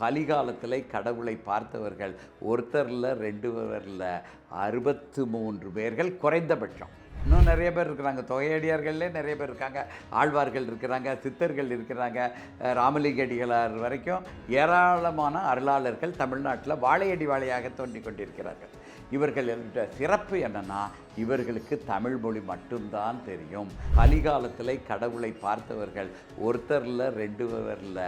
கலிகாலத்தில் கடவுளை பார்த்தவர்கள் ஒருத்தரில் ரெண்டு பேரில் அறுபத்து மூன்று பேர்கள் குறைந்தபட்சம். இன்னும் நிறைய பேர் இருக்கிறாங்க. தொகையடியார்கள்லேயே நிறைய பேர் இருக்காங்க. ஆழ்வார்கள் இருக்கிறாங்க சித்தர்கள் இருக்கிறாங்க ராமலிங்கடிகளார் வரைக்கும் ஏராளமான அருளாளர்கள் தமிழ்நாட்டில் வாழையடி வாழையாக தோன்றி கொண்டிருக்கிறார்கள். இவர்கள் சிறப்பு என்னன்னா இவர்களுக்கு தமிழ் மொழி மட்டும்தான் தெரியும். கலிகாலத்தில் கடவுளை பார்த்தவர்கள் ஒருத்தரில் ரெண்டு பேரில்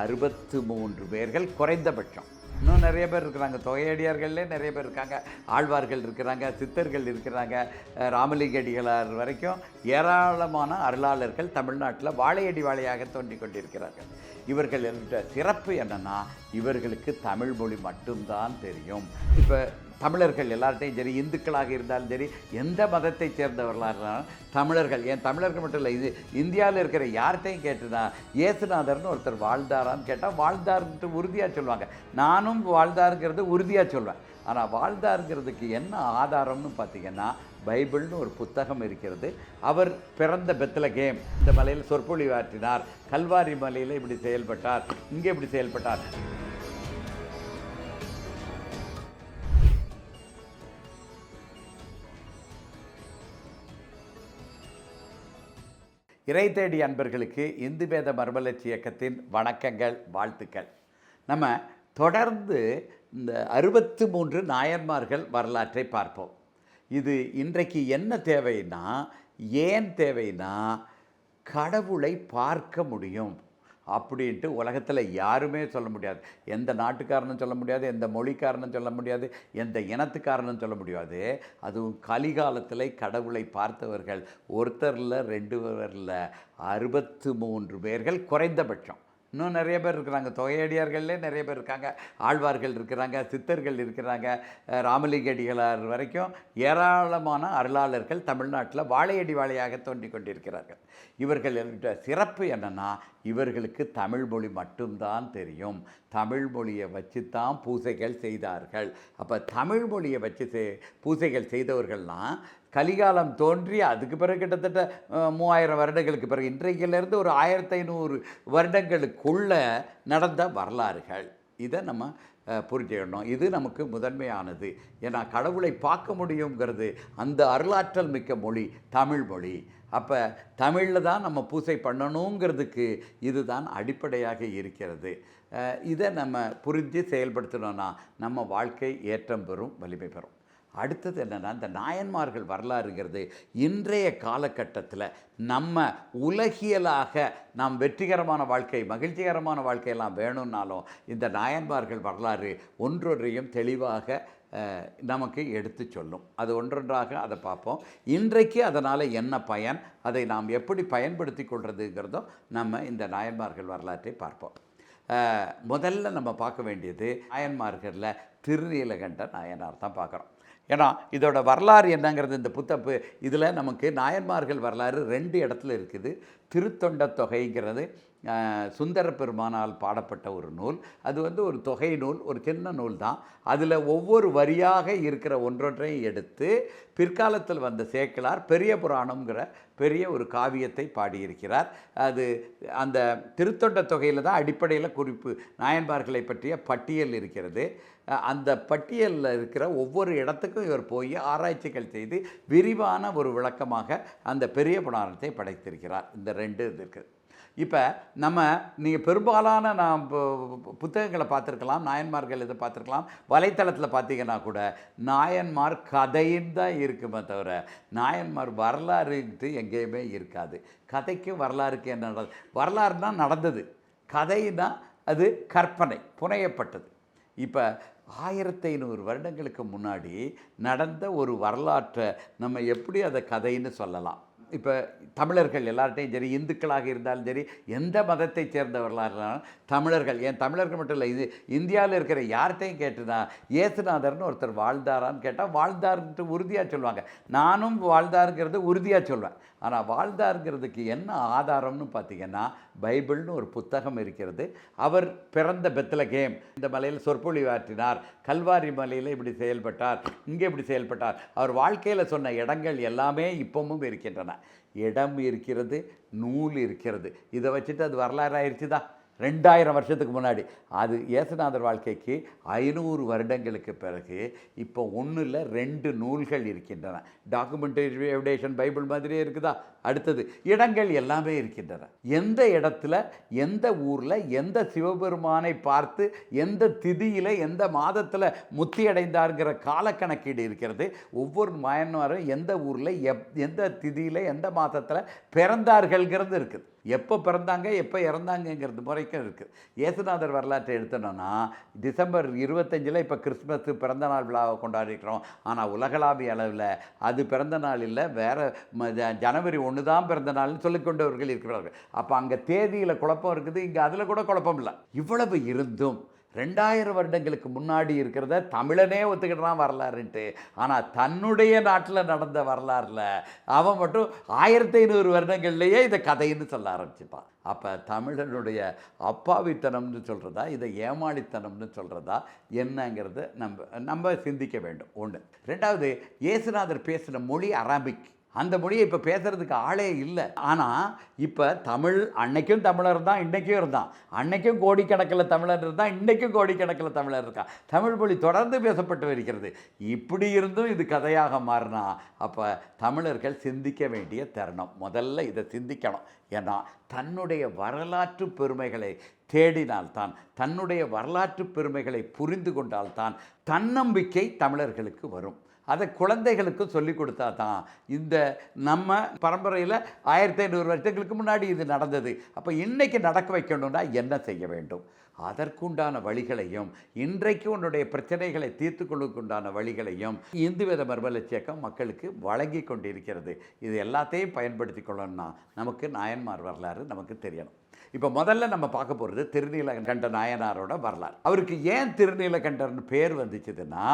அறுபத்து மூன்று பேர்கள் குறைந்தபட்சம். இன்னும் நிறைய பேர் இருக்கிறாங்க. தொகையடியார்கள்லே நிறைய பேர் இருக்காங்க. ஆழ்வார்கள் இருக்கிறாங்க சித்தர்கள் இருக்கிறாங்க. ராமலிங்கடிகளார் வரைக்கும் ஏராளமான அருளாளர்கள் தமிழ்நாட்டில் வாழையடி வாழையாக தோன்றி கொண்டிருக்கிறார்கள். இவர்கள் சிறப்பு என்னன்னா இவர்களுக்கு தமிழ் மொழி மட்டும்தான் தெரியும். இப்போ தமிழர்கள் எல்லார்ட்டையும் சரி இந்துக்களாக இருந்தாலும் சரி எந்த மதத்தை சேர்ந்தவர்களாக இருந்தாலும் தமிழர்கள் ஏன் தமிழர்கள் மட்டும் இல்லை இது இந்தியாவில் இருக்கிற யார்கிட்டையும் கேட்டுனா ஏசுநாதர்னு ஒருத்தர் வாழ்ந்தாரான்னு கேட்டால் வாழ்ந்தார்ன்ட்டு உறுதியாக சொல்லுவாங்க. நானும் வாழ்ந்தாருங்கிறது உறுதியாக சொல்வேன். ஆனால் வாழ்ந்தாருங்கிறதுக்கு என்ன ஆதாரம்னு பார்த்தீங்கன்னா பைபிள்னு ஒரு புத்தகம் இருக்கிறது. அவர் பிறந்த பெத்தல கேம் இந்த மலையில் சொற்பொழிவாற்றினார். கல்வாரி மலையில் இப்படி செயல்பட்டார் இங்கே இப்படி செயல்பட்டார். இறை தேடி அன்பர்களுக்கு இந்து வேத மறுமலர்ச்சி இயக்கத்தின் வணக்கங்கள் வாழ்த்துக்கள். நம்ம தொடர்ந்து இந்த அறுபத்து மூன்று நாயன்மார்கள் வரலாற்றை பார்ப்போம். இது இன்றைக்கு என்ன தேவைன்னா ஏன் தேவைன்னா கடவுளை பார்க்க முடியும். அப்படின்ட்டு உலகத்தில் யாருமே சொல்ல முடியாது. எந்த நாட்டுக்காரனும் சொல்ல முடியாது எந்த மொழிக்காரனும் சொல்ல முடியாது எந்த இனத்துக்காரனும் சொல்ல முடியாது. அதுவும் கலிகாலத்தில் கடவுளை பார்த்தவர்கள் ஒருத்தரில் ரெண்டு பேரில் அறுபத்து மூன்று பேர்கள் குறைந்தபட்சம். இன்னும் நிறைய பேர் இருக்கிறாங்க. தொகையடியார்கள்லே நிறைய பேர் இருக்காங்க. ஆழ்வார்கள் இருக்கிறாங்க சித்தர்கள் இருக்கிறாங்க. ராமலிங்கடிகளார் வரைக்கும் ஏராளமான அருளாளர்கள் தமிழ்நாட்டில் வாழையடி வாழையாக தோன்றி கொண்டிருக்கிறார்கள். இவர்கள் சிறப்பு என்னென்னா இவர்களுக்கு தமிழ் மொழி மட்டும்தான் தெரியும். தமிழ் மொழியை வச்சு தான் பூசைகள் செய்தார்கள். அப்போ தமிழ் மொழியை வச்சு செய் பூசைகள் செய்தவர்கள்லாம் கலிகாலம் தோன்றி அதுக்கு பிறகு கிட்டத்தட்ட மூவாயிரம் வருடங்களுக்கு பிறகு இன்றைக்கிலிருந்து ஒரு ஆயிரத்தி ஐநூறு வருடங்களுக்குள்ளே நடந்த வரலாறுகள். இதை நம்ம புரிஞ்சிடணும் புரிஞ்சுக்கணும். இது நமக்கு முதன்மையானது. ஏன்னா கடவுளை பார்க்க முடியுங்கிறது அந்த அருளாற்றல் மிக்க மொழி தமிழ் மொழி. அப்போ தமிழில் தான் நம்ம பூசை பண்ணணுங்கிறதுக்கு இதுதான் அடிப்படையாக இருக்கிறது. இதை நம்ம புரிஞ்சு செயல்படுத்தினோன்னா நம்ம வாழ்க்கை ஏற்றம் பெறும் வலிமை பெறும். அடுத்தது என்னென்னா இந்த நாயன்மார்கள் வரலாறுங்கிறது இன்றைய காலகட்டத்தில் நம்ம உலகியலாக நாம் வெற்றிகரமான வாழ்க்கை மகிழ்ச்சிகரமான வாழ்க்கையெல்லாம் வேணும்னாலும் இந்த நாயன்மார்கள் வரலாறு ஒன்றொன்றையும் தெளிவாக நமக்கு எடுத்து சொல்லும். அது ஒன்றொன்றாக அதை பார்ப்போம். இன்றைக்கு அதனால் என்ன பயன் அதை நாம் எப்படி பயன்படுத்தி கொள்றதுங்கிறதும் நம்ம இந்த நாயன்மார்கள் வரலாற்றை பார்ப்போம். முதல்ல நம்ம பார்க்க வேண்டியது நாயன்மார்களில் திருநீலகண்ட நாயனார் தான் பார்க்குறோம். ஏன்னா இதோட வரலாறு என்னங்கிறது இந்த புத்தப்பு இதில் நமக்கு நாயன்மார்கள் வரலாறு ரெண்டு இடத்துல இருக்குது. திருத்தொண்ட தொகைங்கிறது சுந்தர பெருமானால் பாடப்பட்ட ஒரு நூல். அது வந்து ஒரு தொகை நூல் ஒரு சின்ன நூல் தான். அதில் ஒவ்வொரு வரியாக இருக்கிற ஒன்றொன்றையும் எடுத்து பிற்காலத்தில் வந்த சேக்கிழார் பெரிய புராணம்ங்கிற பெரிய ஒரு காவியத்தை பாடியிருக்கிறார். அது அந்த திருத்தொண்ட தொகையில் தான் அடிப்படையில் குறிப்பு நாயன்மார்களை பற்றிய பட்டியல் இருக்கிறது. அந்த பட்டியலில் இருக்கிற ஒவ்வொரு இடத்துக்கும் இவர் போய் ஆராய்ச்சிகள் செய்து விரிவான ஒரு விளக்கமாக அந்த பெரிய புராணத்தை படைத்திருக்கிறார். இந்த ரெண்டு இது இருக்குது இப்போ நம்ம நீங்கள் பெரும்பாலான நாம் பு- புத்தகங்களை பார்த்துருக்கலாம் நாயன்மார்கள் இதை பார்த்துருக்கலாம். வலைத்தளத்தில் பார்த்தீங்கன்னா கூட நாயன்மார் கதைன்னு தான் இருக்குமே தவிர நாயன்மார் வரலாறுன்ட்டு எங்கேயுமே இருக்காது. கதைக்கு வரலாறுக்கு என்ன நடந்தது வரலாறுனா நடந்தது. கதைனா அது கற்பனை புனையப்பட்டது. இப்போ ஆயிரத்தி ஐநூறு வருடங்களுக்கு முன்னாடி நடந்த ஒரு வரலாற்றை நம்ம எப்படி அதை கதைன்னு சொல்லலாம். இப்போ தமிழர்கள் எல்லார்ட்டையும் சரி இந்துக்களாக இருந்தாலும் சரி எந்த மதத்தை சேர்ந்தவர்களாக இருந்தாலும் தமிழர்கள். ஏன் தமிழர்கள் மட்டும் இல்லை இது இந்தியாவில் இருக்கிற யார்கிட்டையும் கேட்டுனா ஏசுநாதர்னு ஒருத்தர் வாழ்ந்தாரான்னு கேட்டால் வாழ்ந்தார்ன்ட்டு உறுதியாக சொல்லுவாங்க. நானும் வாழ்ந்தாருங்கிறது உறுதியாக சொல்வேன். ஆனால் வாழ்ந்தாருங்கிறதுக்கு என்ன ஆதாரம்னு பார்த்தீங்கன்னா பைபிள்னு ஒரு புத்தகம் இருக்கிறது. அவர் பிறந்த பெத்தல கேம் இந்த மலையில் சொற்பொழிவாற்றினார் கல்வாரி மலையில் இப்படி செயல்பட்டார் இங்கே இப்படி செயல்பட்டார். அவர் வாழ்க்கையில் சொன்ன இடங்கள் எல்லாமே இப்பவும் இருக்கின்றன. இடம் இருக்கிறது நூல் இருக்கிறது. இதை வச்சுட்டு அது வரலாறு தான் ரெண்டாயிரம் வருஷத்துக்கு முன்னாடி. அது இயேசுநாதர் வாழ்க்கைக்கு ஐநூறு வருடங்களுக்கு பிறகு இப்போ ஒன்றில் இல்லை ரெண்டு நூல்கள் இருக்கின்றன. டாக்குமெண்ட் எவிடேஷன் பைபிள் மாதிரியே இருக்குதா? அடுத்தது இடங்கள் எல்லாமே இருக்கின்றன. எந்த இடத்துல எந்த ஊரில் எந்த சிவபெருமானை பார்த்து எந்த திதியில் எந்த மாதத்தில் முத்தி அடைந்தார்ங்கிற காலக்கணக்கீடு இருக்கிறது. ஒவ்வொரு மயன்மாரும் எந்த ஊரில் எப் எந்த திதியில் எந்த மாதத்தில் பிறந்தார்கள்ங்கிறது இருக்குது. எப்போ பிறந்தாங்க எப்போ இறந்தாங்கங்கிறது முறைக்கும் இருக்குது. ஏசுநாதர் வரலாற்றை எடுத்தோன்னா டிசம்பர் இருபத்தஞ்சில் இப்போ கிறிஸ்மஸ் பிறந்த நாள் விழாவை கொண்டாடிக்கிறோம் ஆனால் உலகளாவிய அளவில் அது பிறந்த நாள் இல்லை வேறு ஜனவரி ஒன்று தான் பிறந்த நாள்னு சொல்லிக்கொண்டவர்கள் இருக்கிறார்கள். அப்போ அங்கே தேதியில் குழப்பம் இருக்குது இங்கே அதில் கூட குழப்பம் இல்லை. இவ்வளவு இருந்தும் ரெண்டாயிரம் வருடங்களுக்கு முன்னாடி இருக்கிறத தமிழனே ஒத்துக்கிட்டான் வரலாறுன்ட்டு. ஆனால் தன்னுடைய நாட்டில் நடந்த வரலாறில் அவன் மட்டும் ஆயிரத்தி ஐநூறு வருடங்கள்லேயே இதை கதைன்னு சொல்ல ஆரம்பிச்சுப்பான். அப்போ தமிழனுடைய அப்பாவித்தனம்னு சொல்கிறதா இதை ஏமாளித்தனம்னு சொல்கிறதா என்னங்கிறத நம்ம நம்ம சிந்திக்க வேண்டும். ஒன்று ரெண்டாவது இயேசுநாதர் பேசின மொழி அராபிக். அந்த மொழியை இப்போ பேசுகிறதுக்கு ஆளே இல்லை. ஆனால் இப்போ தமிழ் அன்னைக்கும் தமிழர் தான் இன்றைக்கும் இருந்தான். அன்னைக்கும் கோடிக்கணக்கில் தமிழர் இருந்தான் இன்றைக்கும் கோடிக்கணக்கில் தமிழர் இருக்கான். தமிழ் மொழி தொடர்ந்து பேசப்பட்டு வருகிறது. இப்படி இருந்தும் இது கதையாக மாறினா அப்போ தமிழர்கள் சிந்திக்க வேண்டிய தருணம். முதல்ல இதை சிந்திக்கணும். ஏன்னா தன்னுடைய வரலாற்று பெருமைகளை தேடினால்தான் தன்னுடைய வரலாற்று பெருமைகளை புரிந்து கொண்டால்தான் தன்னம்பிக்கை தமிழர்களுக்கு வரும். அதை குழந்தைகளுக்கும் சொல்லி கொடுத்தா தான் இந்த நம்ம பரம்பரையில் ஆயிரத்தி ஐநூறு வருஷங்களுக்கு முன்னாடி இது நடந்தது. அப்போ இன்றைக்கி நடக்க வைக்கணும்னா என்ன செய்ய வேண்டும்? அதற்குண்டான வழிகளையும் இன்றைக்கு உன்னுடைய பிரச்சனைகளை தீர்த்து கொள்வதற்குண்டான வழிகளையும் இந்து வித மர்மலட்சியக்கம் மக்களுக்கு வழங்கி கொண்டிருக்கிறது. இது எல்லாத்தையும் பயன்படுத்தி கொள்ளணும்னா நமக்கு நாயன்மார் வரலாறு நமக்கு தெரியணும். இப்போ முதல்ல நம்ம பார்க்க போகிறது திருநீலகண்ட நாயனாரோட வரலாறு. அவருக்கு ஏன் திருநீலகண்டர்னு பேர் வந்துச்சுதுன்னா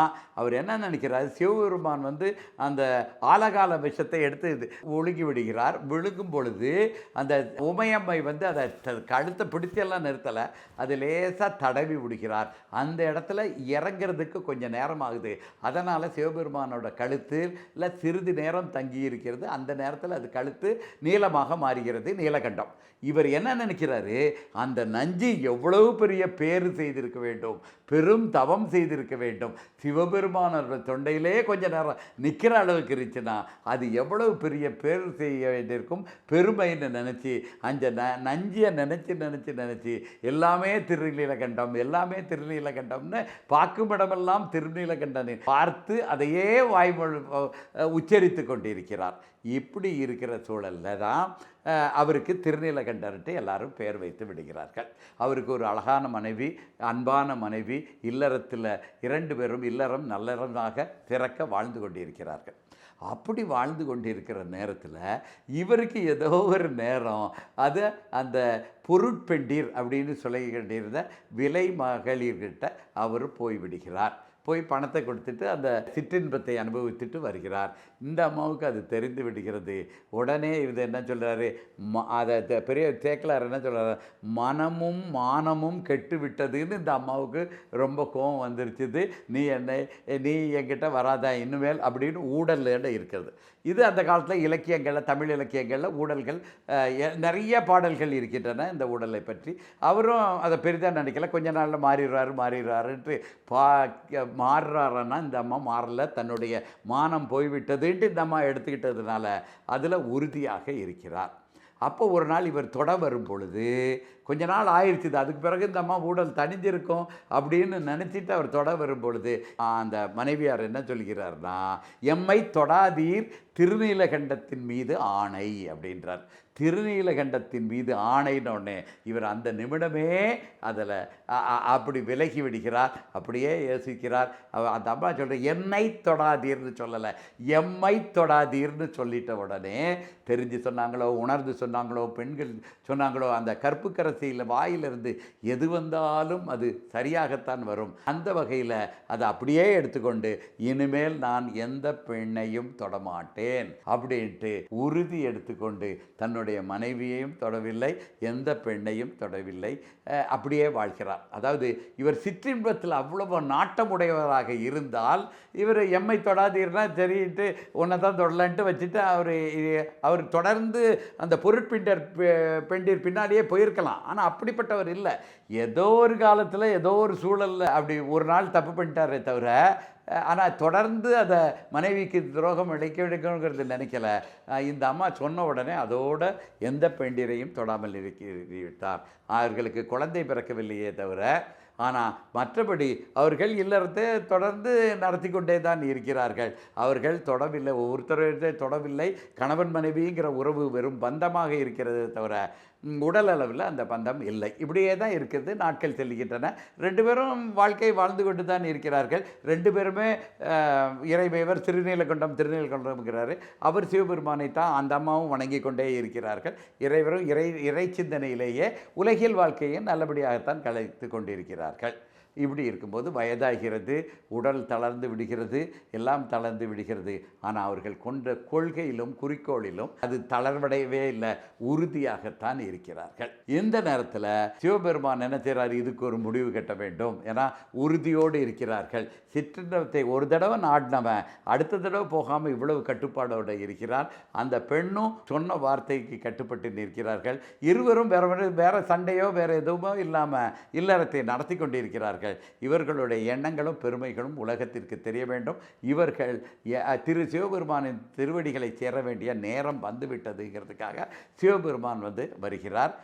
அவர் என்ன நினைக்கிறார்? சிவபெருமான் வந்து அந்த ஆலகால விஷத்தை எடுத்து இது ஒழுங்கி விடுகிறார். விழுகும் பொழுது அந்த உமையம்மை வந்து அதை கழுத்தை பிடிச்செல்லாம் நிறுத்தலை. அதிலே லேசாக தடவி விடுகிறார். அந்த இடத்துல இறங்கிறதுக்கு கொஞ்சம் நேரம் ஆகுது அதனால் சிவபெருமானோட கழுத்தில் சிறிது நேரம் தங்கி இருக்கிறது. அந்த நேரத்தில் அது கழுத்து நீளமாக மாறுகிறது நீலகண்டம். இவர் என்ன நினைக்கிறாரு? அந்த நஞ்சு எவ்வளவு பெரிய பேர் செய்திருக்க வேண்டும். பெரும் தவம் செய்திருக்க வேண்டும். சிவபெருமானோட தொண்டையிலே கொஞ்ச நேரம் நிற்கிற அளவுக்கு இருந்துச்சுன்னா அது எவ்வளவு பெரிய பேர் செய்ய வேண்டியிருக்கும்? பெருமைன்னு நினச்சி அந்த ந நஞ்சியை நினச்சி நினச்சி நினச்சி எல்லாமே திரு திருநீலகண்டம் எல்லாமே திருநீலகண்டம்னு பார்க்கும் இடமெல்லாம் திருநீலகண்டனை. பார்த்து அதையே வாய்மொழி உச்சரித்து கொண்டிருக்கிறார். இப்படி இருக்கிற சூழலில் தான் அவருக்கு திருநீலகண்டர்ன்ட்டு எல்லாரும் பெயர் வைத்து விடுகிறார்கள். அவருக்கு ஒரு அழகான மனைவி அன்பான மனைவி இல்லறத்தில் இரண்டு பேரும் இல்லறம் நல்லறமாக திறக்க வாழ்ந்து கொண்டிருக்கிறார்கள். அப்படி வாழ்ந்து கொண்டிருக்கிற நேரத்தில் இவருக்கு ஏதோ ஒரு நேரம் அது அந்த பொருட்பெண்டீர் அப்படின்னு சொல்லிக்கிட்டிருந்த விலை மகளிர்கிட்ட அவர் போய்விடுகிறார். போய் பணத்தை கொடுத்துட்டு அந்த சிற்றின்பத்தை அனுபவித்துட்டு வருகிறார். இந்த அம்மாவுக்கு அது தெரிந்து விடுகிறது. உடனே இது என்ன சொல்கிறாரு ம அதை பெரிய சேக்கலார் என்ன சொல்கிறாரு மனமும் மானமும் கெட்டு விட்டதுன்னு இந்த அம்மாவுக்கு ரொம்ப கோபம் வந்துருச்சுது. நீ என்னை நீ என்கிட்ட வராதா இனிமேல் அப்படின்னு ஊடல்ல இருக்கிறது. இது அந்த காலத்தில் இலக்கியங்களில் தமிழ் இலக்கியங்களில் ஊடல்கள் நிறைய பாடல்கள் இருக்கின்றன இந்த ஊடலை பற்றி. அவரும் அதை பெரிதாக நினைக்கல. கொஞ்ச நாளில் மாறிடுறாரு மாறிடுறாருன்ட்டு பா மாறுறாருன்னா இந்த அம்மா மாறல. தன்னுடைய மானம் போய்விட்டதுன்ட்டு இந்த அம்மா எடுத்துக்கிட்டதுனால அதில் உறுதியாக இருக்கிறார். அப்போ ஒரு நாள் இவர் தொட வரும் பொழுது கொஞ்ச நாள் ஆயிடுச்சுது அதுக்கு பிறகு இந்த அம்மா ஊடல் தணிஞ்சிருக்கும் அப்படின்னு நினச்சிட்டு அவர் தொட வரும் பொழுது அந்த மனைவியார் என்ன சொல்கிறார்னா எம்மை தொடாதீர் திருநீலகண்டத்தின் மீது ஆணை அப்படின்றார். திருநீலகண்டத்தின் மீது ஆணைன்னு இவர் அந்த நிமிடமே அதில் அப்படி விலகி விடுகிறார் அப்படியே யோசிக்கிறார். அந்த அம்மா சொல்கிற என்னை தொடாதீர்னு சொல்லலை. எம்மை தொடாதீர்னு சொல்லிட்ட உடனே தெரிஞ்சு சொன்னாங்களோ உணர்ந்து சொன்னாங்களோ பெண்கள் சொன்னாங்களோ அந்த கற்புக்கரசியில் வாயிலிருந்து எது வந்தாலும் அது சரியாகத்தான் வரும். அந்த வகையில் அதை அப்படியே எடுத்துக்கொண்டு இனிமேல் நான் எந்த பெண்ணையும் தொடமாட்டேன் அப்படின்ட்டு உறுதி எடுத்துக்கொண்டு தன்னுடைய தன்னுடைய மனைவியையும் தொடவில்லை எந்த பெண்ணையும் தொடவில்லை. அப்படியே வாழ்கிறார். அதாவது இவர் சிற்றின்பத்தில் அவ்வளவு நாட்டமுடையவராக இருந்தால் இவர் எம்மை தொடாதீர்னா சரின்ட்டு உன்னை தான் தொடலன்ட்டு வச்சுட்டு அவர் அவர் தொடர்ந்து அந்த பொருட்பிண்டர் பெண்டிர் பின்னாடியே போயிருக்கலாம். ஆனால் அப்படிப்பட்டவர் இல்லை. ஏதோ ஒரு காலத்தில் ஏதோ ஒரு சூழலில் அப்படி ஒரு நாள் தப்பு பண்ணிட்டாரே தவிர ஆனால் தொடர்ந்து அதை மனைவிக்கு துரோகம் இழைக்க எடுக்கணுங்கிறது நினைக்கல இந்த அம்மா சொன்ன உடனே அதோட எந்த பெண்டிரையும் தொடாமல் இருக்கிறார் அவர்களுக்கு குழந்தை பிறக்கவில்லையே தவிர ஆனால் மற்றபடி அவர்கள் இல்லறத்தை தொடர்ந்து நடத்தி கொண்டே தான் இருக்கிறார்கள். அவர்கள் தொடவில்லை ஒவ்வொருத்தரை தொடவில்லை. கணவன் மனைவிங்கிற உறவு வெறும் பந்தமாக இருக்கிறது தவிர உடல் அளவில் அந்த பந்தம் இல்லை. இப்படியே தான் இருக்கிறது நாட்கள் செல்கின்றன. ரெண்டு பேரும் வாழ்க்கை வாழ்ந்து கொண்டு தான் இருக்கிறார்கள். ரெண்டு பேருமே அஹ், இறைமைவர் திருநீலகண்டம் திருநீலகண்டம்ங்கிறாரு. அவர் சிவபெருமானை தான் அந்த அம்மாவும் வணங்கி கொண்டே இருக்கிறார்கள். இறைவரும் இறை இறை சிந்தனையிலேயே உலகில் வாழ்க்கையை நல்லபடியாகத்தான் கலைத்து கொண்டிருக்கிறார்கள் இப்படி இருக்கும்போது வயதாகிறது உடல் தளர்ந்து விடுகிறது எல்லாம் தளர்ந்து விடுகிறது. ஆனால் அவர்கள் கொண்ட கொள்கையிலும் குறிக்கோளிலும் அது தளர்வடையவே இல்லை உறுதியாகத்தான் இருக்கிறார்கள். இந்த நேரத்தில் சிவபெருமான் என்ன செய்கிறார் இதுக்கு ஒரு முடிவு கட்ட வேண்டும். ஏன்னா உறுதியோடு இருக்கிறார்கள். சிற்றின்பத்தை ஒரு தடவை நாடினவன் அடுத்த தடவை போகாமல் இவ்வளவு கட்டுப்பாடோடு இருக்கிறார் அந்த பெண்ணும் சொன்ன வார்த்தைக்கு கட்டுப்பட்டு நிற்கிறார்கள். இருவரும் வேற வேற- வேற சண்டையோ வேற எதுவுமோ இல்லாமல் இல்லறத்தை நடத்தி கொண்டிருக்கிறார்கள். இவர்களுடைய எண்ணங்களும் பெருமைகளும் உலகத்திற்கு தெரிய வேண்டும். இவர்கள் திரு சிவபெருமானின் திருவடிகளை சேர வேண்டிய நேரம் வந்துவிட்டதுங்கிறதுக்காக சிவபெருமான் வந்து வருகிறார்.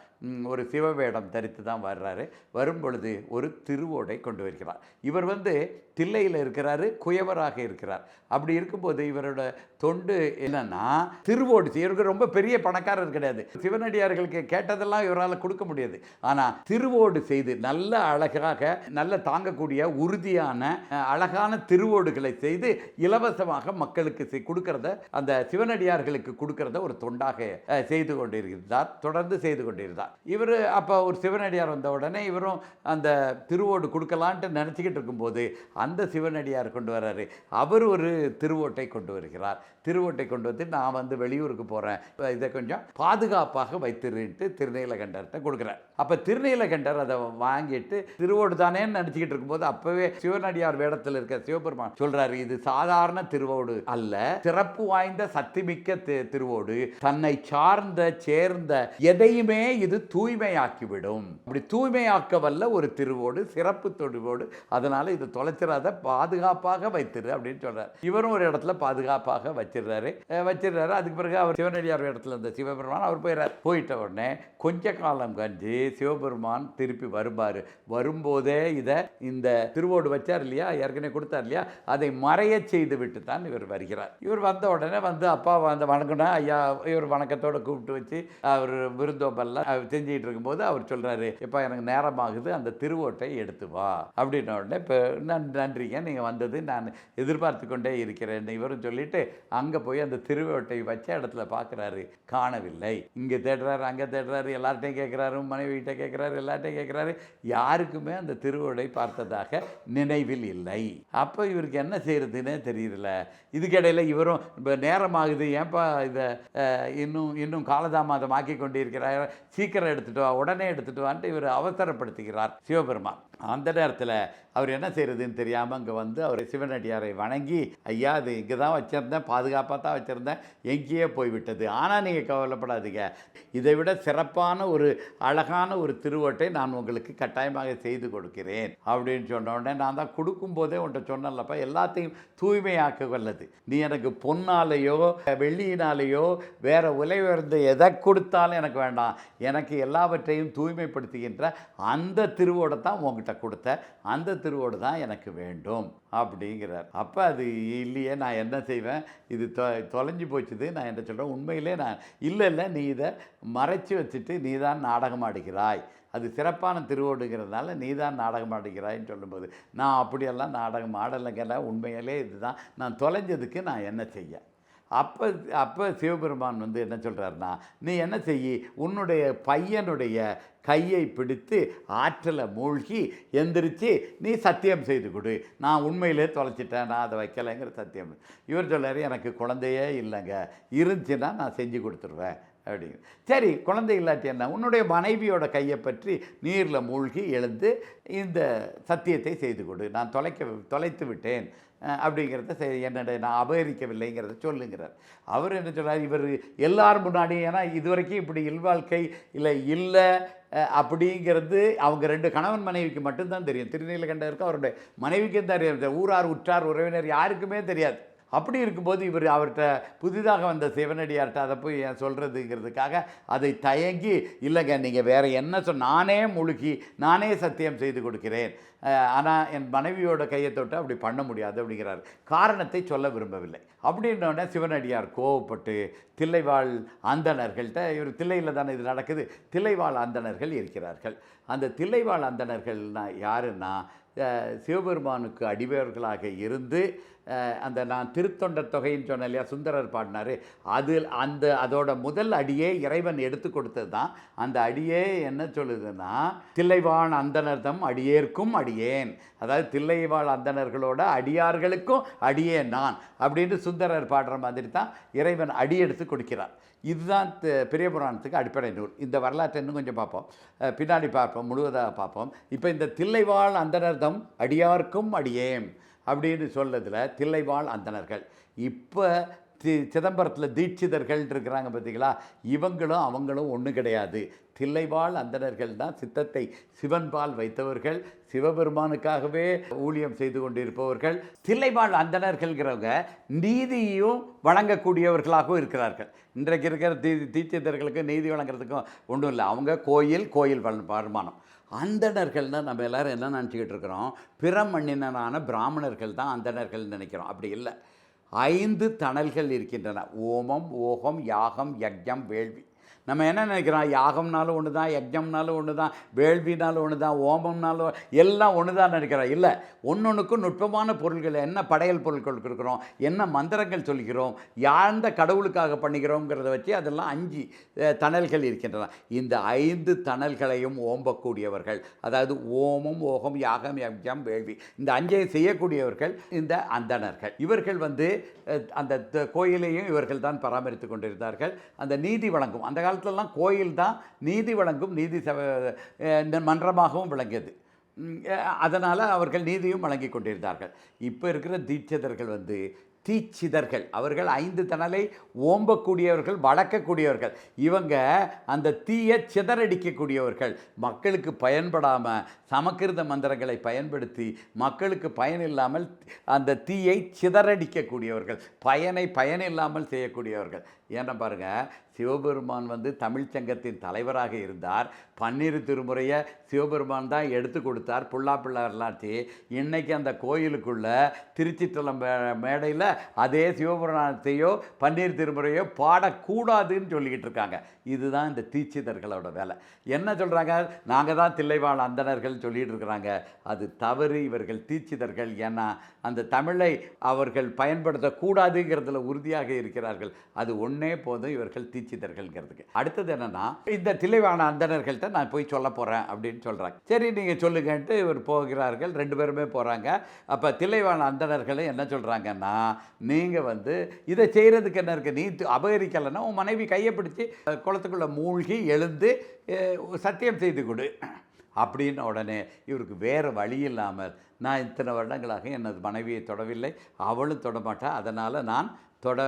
ஒரு சிவவேடம் தரித்து தான் வர்றாரு. வரும் பொழுது ஒரு திருவோடை கொண்டு வருகிறார். இவர் வந்து தில்லையில் இருக்கிறாரு குயவராக இருக்கிறார். அப்படி இருக்கும்போது இவரோட தொண்டு என்னன்னா திருவோடு இவருக்கு ரொம்ப பெரிய பணக்காரர் கிடையாது. சிவனடியார்களுக்கு கேட்டதெல்லாம் இவரால் கொடுக்க முடியாது. ஆனால் திருவோடு செய்து நல்ல அழகாக நல்ல தாங்கக்கூடிய உறுதியான அழகான திருவோடுகளை செய்து இலவசமாக மக்களுக்கு கொடுக்கறத அந்த சிவனடியார்களுக்கு கொடுக்கறத ஒரு தொண்டாக செய்து கொண்டிருந்தார் தொடர்ந்து செய்து கொண்டிருந்தார். இவர் அப்போ ஒரு சிவனடியார் வந்த உடனே இவரும் அந்த திருவோடு கொடுக்கலான்ட்டு நினச்சிக்கிட்டு இருக்கும்போது அந்த சிவனடியார் கொண்டு வர்றாரு அவர் ஒரு திருவோட்டை கொண்டு வருகிறார். திருவோட்டை கொண்டு வந்து நான் வந்து வெளியூருக்கு போகிறேன் இதை கொஞ்சம் பாதுகாப்பாக வைத்திருந்து திருநீலகண்டர்கிட்ட கொடுக்குறார் அப்போ திருநீலகண்டர் அதை வாங்கிட்டு திருவோடு தானேன்னு நினச்சிக்கிட்டு இருக்கும்போது அப்போவே சிவனடியார் வேடத்தில் இருக்க சிவபெருமான் சொல்றாரு இது சாதாரண திருவோடு அல்ல. சிறப்பு வாய்ந்த சக்திமிக்க திருவோடு. தன்னை சார்ந்த சேர்ந்த எதையுமே இது தூய்மையாக்கிவிடும். அப்படி தூய்மையாக்க வல்ல ஒரு திருவோடு சிறப்பு தொடுவோடு அதனால இது தொலைச்சிடாத பாதுகாப்பாக வைத்திரு அப்படின்னு சொல்கிறார் இவரும் ஒரு இடத்துல பாதுகாப்பாக வச்சிடுறாரு. அஹ் வச்சிடுறாரு. அதுக்கு பிறகு அவர் சிவனடியார் இடத்துல இருந்த சிவபெருமான் அவர் போயிடுறாரு போயிட்ட உடனே கொஞ்ச காலம் கழிஞ்சு சிவபெருமான் திருப்பி வருவார் வரும்போதே இதை இந்த திருவோடு வச்சார் இல்லையா? ஏற்கனவே கொடுத்தார் இல்லையா? அதை மறைய செய்து விட்டு தான் இவர் வருகிறார். இவர் வந்த உடனே வந்து அப்பா வந்து வணங்கினா ஐயா இவர் வணக்கத்தோடு கூப்பிட்டு வச்சு அவர் விருந்தோம்பெல்லாம் அவர் செஞ்சுக்கிட்டு இருக்கும்போது அவர் சொல்கிறாரு இப்போ எனக்கு நேரமாகுது. அந்த திருவோட்டை எடுத்து வா. அப்படின்ன உடனே இப்போ நன்றிங்க. நீங்கள் வந்தது நான் எதிர்பார்த்து கொண்டே இருக்கிறேன். இவரும் சொல்லிட்டு அங்கே போய் அந்த திருவேட்டை வச்ச இடத்துல பார்க்குறாரு காணவில்லை. இங்கே தேடுறாரு அங்கே தேடுறாரு எல்லார்ட்டையும் கேட்குறாரு மனைவிகிட்ட கேட்குறாரு எல்லார்ட்டையும் கேட்குறாரு யாருக்குமே அந்த திருவோடை பார்த்ததாக நினைவில் இல்லை. அப்போ இவருக்கு என்ன செய்கிறதுனே தெரியல. இதுக்கிடையில் இவரும் இப்போ நேரமாகுது ஏன்பா இதை இன்னும் இன்னும் காலதாமதம் ஆக்கி கொண்டிருக்கிறார் சீக்கிரம் எடுத்துகிட்டு வா உடனே எடுத்துகிட்டு வான்ட்டு இவர் அவசரப்படுத்துகிறார் சிவபெருமான். அந்த நேரத்தில் அவர் என்ன செய்கிறதுன்னு தெரியாமல் அங்கே வந்து அவர் சிவனடியாரை வணங்கி ஐயா அது இங்கே தான் வச்சுருந்தேன் பாதுகாப்பாக தான் வச்சுருந்தேன் எங்கேயே போய்விட்டது ஆனால் நீங்கள் கவலைப்படாதீங்க. இதை விட சிறப்பான ஒரு அழகான ஒரு திருவட்டை நான் உங்களுக்கு கட்டாயமாக செய்து கொடுக்கிறேன். அப்படின்னு சொன்ன உடனே நான் தான் கொடுக்கும்போதே உன்ட்ட சொன்னேன்லப்பா எல்லாத்தையும் தூய்மையாக்க வல்லது நீ எனக்கு பொன்னாலேயோ வெள்ளியினாலேயோ வேறு உலை உயர்ந்த எதை கொடுத்தாலும் எனக்கு வேண்டாம். எனக்கு எல்லாவற்றையும் தூய்மைப்படுத்துகின்ற அந்த திருவோடை தான் என்கிட்ட கொடுத்த அந்த திருவோடு தான் எனக்கு வேண்டும் அப்படிங்கிறார். அப்போ அது இல்லையே நான் என்ன செய்வேன்? இது தொ தொலைஞ்சு போச்சுது நான் என்ன சொல்கிறேன் உண்மையிலே நான் இல்லை இல்லை நீ இதை மறைச்சி வச்சுட்டு நீ தான் நாடகம் ஆடுகிறாய். அது சிறப்பான திருவோடுங்கிறதுனால நீ தான் நாடகம் ஆடுகிறாய்ன்னு சொல்லும்போது நான் அப்படியெல்லாம் நாடகம் ஆடலைங்கிற உண்மையிலே இதுதான். நான் தொலைஞ்சதுக்கு நான் என்ன செய்ய? அப்போ அப்போ சிவபெருமான் வந்து என்ன சொல்கிறாருன்னா நீ என்ன செய்யி? உன்னுடைய பையனுடைய கையை பிடித்து ஆற்றலை மூழ்கி எந்திரிச்சு நீ சத்தியம் செய்து கொடு. நான் உண்மையிலே தொலைச்சிட்டேன். நான் அதை வைக்கலைங்கிற சத்தியம். இவர் சொல்றாரு எனக்கு குழந்தையே இல்லைங்க. இருந்துச்சுன்னா நான் செஞ்சு கொடுத்துருவேன். அப்படின்னு. சரி குழந்தை இல்லாட்டி என்ன? உன்னுடைய மனைவியோட கையை பற்றி நீரில் மூழ்கி எழுந்து இந்த சத்தியத்தை செய்து கொடு. நான் தொலைக்க தொலைத்து விட்டேன். அப்படிங்கிறத செய்- என்னோட நான் அபகரிக்கவில்லைங்கிறத சொல்லுங்கிறார். அவர் என்ன சொல்கிறார் இவர் எல்லார் முன்னாடியும் ஏன்னா இதுவரைக்கும் இப்படி இல்வாழ்க்கை இல்லை இல்லை அப்படிங்கிறது அவங்க ரெண்டு கணவன் மனைவிக்கு மட்டும்தான் தெரியும். திருநீலகண்டருக்கு அவருடைய மனைவிக்கும் தெரியும் ஊரார் உற்றார் உறவினர் யாருக்குமே தெரியாது. அப்படி இருக்கும்போது இவர் அவர்கிட்ட புதிதாக வந்த சிவனடியார்கிட்ட அதை போய் சொல்கிறதுங்கிறதுக்காக அதை தயங்கி இல்லைங்க நீங்கள் வேறு என்ன சொல் நானே முழுகி நானே சத்தியம் செய்து கொடுக்கிறேன். ஆனால் என் மனைவியோட கையை தொட்டு அப்படி பண்ண முடியாது அப்படிங்கிறார். காரணத்தை சொல்ல விரும்பவில்லை. அப்படின்னோடனே சிவனடியார் கோவப்பட்டு தில்லைவாழ் அந்தணர்கள்ட்ட இவர் தில்லையில் தானே இது நடக்குது தில்லைவாழ் அந்தணர்கள் இருக்கிறார்கள். அந்த தில்லைவாழ் அந்தணர்கள்னா யாருன்னா சிவபெருமானுக்கு அடிவர்களாக இருந்து அந்த நான் திருத்தொண்டர் தொகைன்னு சொன்னேன் இல்லையா சுந்தரர் பாடினார். அதில் அந்த அதோட முதல் அடியே இறைவன் எடுத்து கொடுத்தது தான் அந்த அடியே என்ன சொல்லுதுன்னா தில்லைவாழ் அந்தனர்தம் அடியேற்கும் அடியேன். அதாவது தில்லைவாழ் அந்தணர்களோட அடியார்களுக்கும் அடியேன் நான் அப்படின்னு சுந்தரர் பாடுற மாதிரி தான் இறைவன் அடி எடுத்து கொடுக்கிறார். இதுதான் பெரிய புராணத்துக்கு அடிப்படை நூல். இந்த வரலாற்றை இன்னும் கொஞ்சம் பார்ப்போம். பின்னாடி பார்ப்போம் முழுவதாக பார்ப்போம். இப்போ இந்த தில்லைவாழ் அந்தனர்தம் அடியார்க்கும் அடியேன் அப்படின்னு சொல்லதில் தில்லைவாழ் அந்தணர்கள். இப்போ தி சிதம்பரத்தில் தீட்சிதர்கள் இருக்கிறாங்க பார்த்தீங்களா இவங்களும் அவங்களும் ஒன்றும் கிடையாது. தில்லைவாழ் அந்தணர்கள் தான் சித்தத்தை சிவன்பால் வைத்தவர்கள் சிவபெருமானுக்காகவே ஊழியம் செய்து கொண்டிருப்பவர்கள். தில்லைவாழ் அந்தணர்கள்ங்கிறவங்க நீதியும் வழங்கக்கூடியவர்களாகவும் இருக்கிறார்கள். இன்றைக்கு இருக்கிற தீ தீட்சிதர்களுக்கு நீதி வழங்குறதுக்கும் ஒன்றும் இல்லை. அவங்க கோயில் கோயில் வள- வருமானம். அந்தணர்கள்னால் நம்ம எல்லாரும் என்ன நினச்சிக்கிட்டு இருக்கிறோம்? பிற மண்ணினரான பிராமணர்கள் தான் அந்தணர்கள்னு நினைக்கிறோம். அப்படி இல்லை. ஐந்து தணல்கள் இருக்கின்றன. ஓமம் ஓகம் யாகம் யஜ்யம் வேள்வி. நம்ம என்ன நினைக்கிறோம்? யாகம்னாலும் ஒன்று தான் யஜ்ஞம்னாலும் ஒன்று தான் வேள்வினாலும் ஒன்று தான் ஓமம்னாலும் எல்லாம் ஒன்று தான் நினைக்கிறோம். இல்லை ஒன்றொன்றுக்கும் நுட்பமான பொருள்கள் என்ன படையல் பொருட்கள் கொடுக்குறோம் என்ன மந்திரங்கள் சொல்கிறோம் யாழ்ந்த கடவுளுக்காக பண்ணுகிறோங்கிறத வச்சு அதெல்லாம் அஞ்சு தணல்கள் இருக்கின்றன. இந்த ஐந்து தணல்களையும் ஓம்பக்கூடியவர்கள் அதாவது ஓமம் ஓகம் யாகம் யஜ்ஞம் வேள்வி இந்த அஞ்சையும் செய்யக்கூடியவர்கள் இந்த அந்தணர்கள். இவர்கள் வந்து அந்த த- கோயிலையும் இவர்கள் தான் பராமரித்து கொண்டிருந்தார்கள். அந்த நீதி வழங்கும் அந்த காலத்தில் காலத்திலலாம் கோயில் தான் நீதி வழங்கும் நீதி சபை இந்த மன்றமாகவும் விளங்கியது. அதனால் அவர்கள் நீதியும் வழங்கி கொண்டிருந்தார்கள். இப்போ இருக்கிற தீட்சிதர்கள் வந்து தீச்சிதர்கள் அவர்கள் ஐந்து தணலை ஓம்பக்கூடியவர்கள் வளர்க்கக்கூடியவர்கள். இவங்க அந்த தீயை சிதறடிக்கக்கூடியவர்கள். மக்களுக்கு பயன்படாமல் சமக்கிருத மந்திரங்களை பயன்படுத்தி மக்களுக்கு பயன் இல்லாமல் அந்த தீயை சிதறடிக்கக்கூடியவர்கள். பயனை பயனில்லாமல் செய்யக்கூடியவர்கள். ஏன்னா பாருங்க சிவபெருமான் வந்து தமிழ் சங்கத்தின் தலைவராக இருந்தார். பன்னிரு திருமுறையை சிவபெருமான் தான் எடுத்து கொடுத்தார். புல்லா பிள்ளை இன்றைக்கி அந்த கோயிலுக்குள்ளே திருச்சிற்றலம் மே- மேடையில் அதே சிவபுராணத்தையோ பன்னீர் திருமுறையோ பாடக்கூடாதுன்னு சொல்லிக்கிட்டு இருக்காங்க. இதுதான் இந்த தீட்சிதர்களோட வேலை. என்ன சொல்கிறாங்க நாங்கள் தான் தில்லைவாழ் அந்தணர்கள் சொல்லிகிட்டு இருக்கிறாங்க. அது தவறு இவர்கள் தீட்சிதர்கள். ஏன்னா அந்த தமிழை அவர்கள் பயன்படுத்தக்கூடாதுங்கிறதுல உறுதியாக இருக்கிறார்கள். அது ஒன்று போதும் இவர்கள் தீட்சிதர்கள்ங்கிறதுக்கு. அடுத்தது என்னென்னா இந்த தில்லைவாழ் அந்தணர்கள்ட்ட நான் போய் சொல்ல போகிறேன் அப்படின்னு சொல்கிறாங்க சரி நீங்கள் சொல்லுங்கன்ட்டு இவர் போகிறார்கள். ரெண்டு பேருமே போகிறாங்க அப்போ தில்லைவாழ் அந்தணர்களும் என்ன சொல்கிறாங்கன்னா நீங்கள் வந்து இதை செய்கிறதுக்கு என்ன இருக்குது நீ அபகரிக்கலைன்னா உன் மனைவி கையை பிடிச்சி குளத்துக்குள்ளே மூழ்கி எழுந்து சத்தியம் செய்து கொடு. அப்படின்ன உடனே இவருக்கு வேறு வழி இல்லாமல் நான் இத்தனை வருடங்களாக எனது மனைவியை தொடவில்லை. அவளும் தொடமாட்டா. அதனால் நான் தொட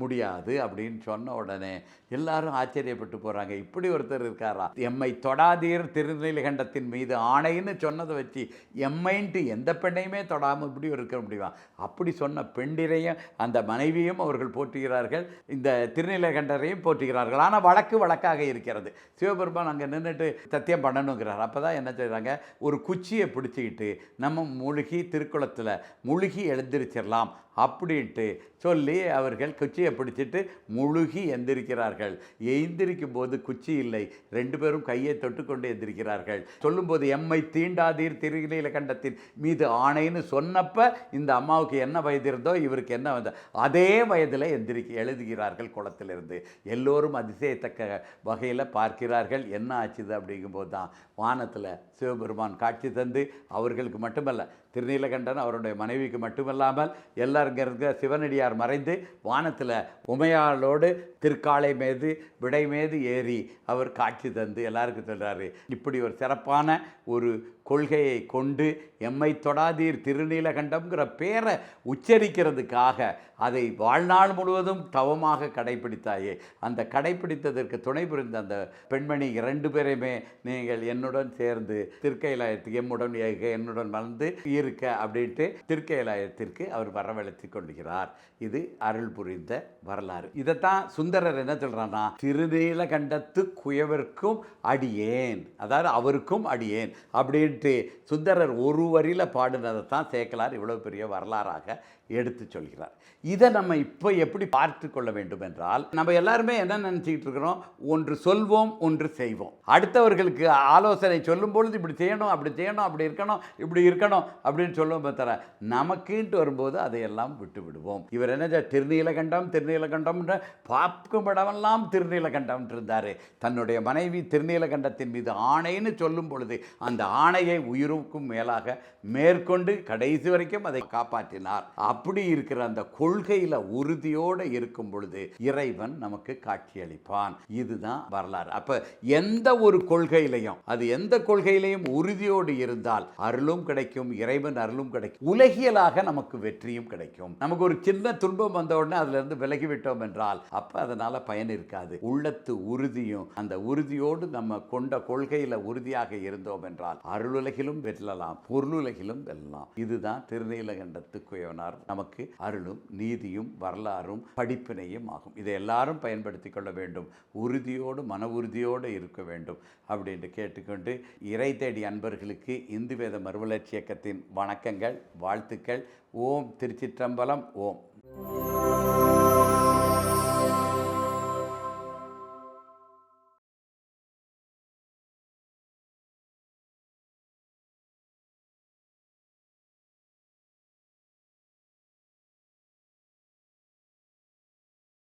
முடியாது அப்படின்னு சொன்ன உடனே எல்லாரும் ஆச்சரியப்பட்டு போகிறாங்க இப்படி ஒருத்தர் இருக்காரா? எம்மை தொடாதீர் திருநீலகண்டத்தின் மீது ஆணைன்னு சொன்னதை வச்சு எம்மைன்ட்டு எந்த பெண்ணையுமே தொடாமல் இப்படி இருக்க முடியுமா? அப்படி சொன்ன பெண்டிரையும் அந்த மனைவியும் அவர்கள் போற்றுகிறார்கள். இந்த திருநீலகண்டரையும் போற்றுகிறார்கள். ஆனால் வழக்கு வழக்காக இருக்கிறது. சிவபெருமான் அங்கே நின்றுட்டு சத்தியம் பண்ணணுங்கிறார். அப்போ தான் என்ன செய்கிறாங்க ஒரு குச்சியை பிடிச்சிக்கிட்டு நம்ம முழுகி திருக்குளத்தில் முழுகி எழுந்திரிச்சிடலாம் அப்படின்ட்டு சொல்லி அவர்கள் குச்சியை பிடிச்சிட்டு முழுகி எந்திருக்கிறார்கள். எந்திரிக்கும் போது குச்சி இல்லை. ரெண்டு பேரும் கையை தொட்டுக்கொண்டு எந்திருக்கிறார்கள். சொல்லும்போது எம்மை தீண்டாதீர் திருநீலகண்டத்தின் மீது ஆணைன்னு சொன்னப்ப இந்த அம்மாவுக்கு என்ன வயது இருந்தோ இவருக்கு என்ன வந்தோ அதே வயதில் எந்திரிக்க எழுதுகிறார்கள் குளத்திலிருந்து. எல்லோரும் அதிசயத்தக்க வகையில் பார்க்கிறார்கள். என்ன ஆச்சுது? அப்படிங்கும்போது தான் வானத்தில் சிவபெருமான் காட்சி தந்து அவர்களுக்கு மட்டுமல்ல திருநீலகண்டன் அவருடைய மனைவிக்கு மட்டுமல்லாமல் எல்லாருங்க இருக்கிற சிவனடியார் மறைந்து வானத்தில் உமையாளோடு திருக்காலை மீது விடை மீது ஏறி அவர் காட்சி தந்து எல்லாருக்கும் சொல்கிறாரு இப்படி ஒரு சிறப்பான ஒரு கொள்கையை கொண்டு எம்மை தொடாதீர் திருநீலகண்டம்ங்கிற பேரை உச்சரிக்கிறதுக்காக அதை வாழ்நாள் முழுவதும் தவமாக கடைபிடித்தாயே. அந்த கடைபிடித்ததற்கு துணை புரிந்த அந்த பெண்மணி இரண்டு பேரையுமே நீங்கள் என்னுடன் சேர்ந்து திருக்கைலாயத்துக்கு எம்முடன் ஏக என்னுடன் வளர்ந்து இருக்க அப்படின்ட்டு திருக்கைலாயத்திற்கு அவர் வரவழைத்து கொள்கிறார். இது அருள் புரிந்த வரலாறு. இதைத்தான் சுந்தரர் என்ன சொல்றான்னா திருநீலகண்டத்து குயவர்க்கும் அடியேன். அதாவது அவருக்கும் அடியேன். அப்படின்ட்டு சுந்தரர் ஒரு வரியில் பாடினதை தான் சேக்கலார் இவ்வளவு பெரிய வரலாறாக எடுத்து சொல்கிறார். இதை நம்ம இப்போ எப்படி பார்த்து கொள்ள வேண்டும் என்றால் நம்ம எல்லாருமே என்ன நினச்சிக்கிட்டு இருக்கிறோம்? ஒன்று சொல்வோம் ஒன்று செய்வோம். அடுத்தவர்களுக்கு ஆலோசனை சொல்லும் பொழுது இப்படி செய்யணும் அப்படி செய்யணும் அப்படி இருக்கணும் இப்படி இருக்கணும் அப்படின்னு சொல்லுவோம் தர நமக்குன்ட்டு வரும்போது அதையெல்லாம் விட்டு விடுவோம். இவர் என்ன செய்ய- திருநீலகண்டம் திருநீலகண்டம்ன்ற பார்க்கும் இடமெல்லாம் திருநீலகண்டம் இருந்தார் தன்னுடைய மனைவி திருநீலகண்டத்தின் மீது ஆணைன்னு சொல்லும் பொழுது அந்த ஆணையை உயிருக்கும் மேலாக மேற்கொண்டு கடைசி வரைக்கும் அதை காப்பாற்றினார். அப்படி இருக்கிற அந்த கொள்கையில் உறுதியோடு இருக்கும் பொழுது இறைவன் நமக்கு காட்சியளிப்பான். இதுதான் வரலாறு. அப்ப எந்த ஒரு கொள்கையிலையும் அது எந்த கொள்கையிலையும் உறுதியோடு இருந்தால் அருளும் கிடைக்கும் இறைவன் அருளும் கிடைக்கும். உலகியலாக நமக்கு வெற்றியும் கிடைக்கும். நமக்கு ஒரு சின்ன துன்பம் வந்த உடனே அதுல இருந்து விலகிவிட்டோம் என்றால் அப்ப அதனால பயன் இருக்காது. உள்ளத்து உறுதியும் அந்த உறுதியோடு நம்ம கொண்ட கொள்கையில உறுதியாக இருந்தோம் என்றால் அருளுலகிலும் வெல்லலாம் பொருளுலகிலும் வெல்லலாம். இதுதான் திருநீலகண்டத்து குயவனார் நமக்கு அருளும் நீதியும் வரலாறும் படிப்பினையும் ஆகும். இதை எல்லாரும் பயன்படுத்தி கொள்ள வேண்டும். உறுதியோடு மன உறுதியோடு இருக்க வேண்டும் அப்படின்னு கேட்டுக்கொண்டு இறை தேடி அன்பர்களுக்கு இந்து வேத மறுவளர்ச்சி இயக்கத்தின் வணக்கங்கள் வாழ்த்துக்கள். ஓம் திருச்சிற்றம்பலம் ஓம்.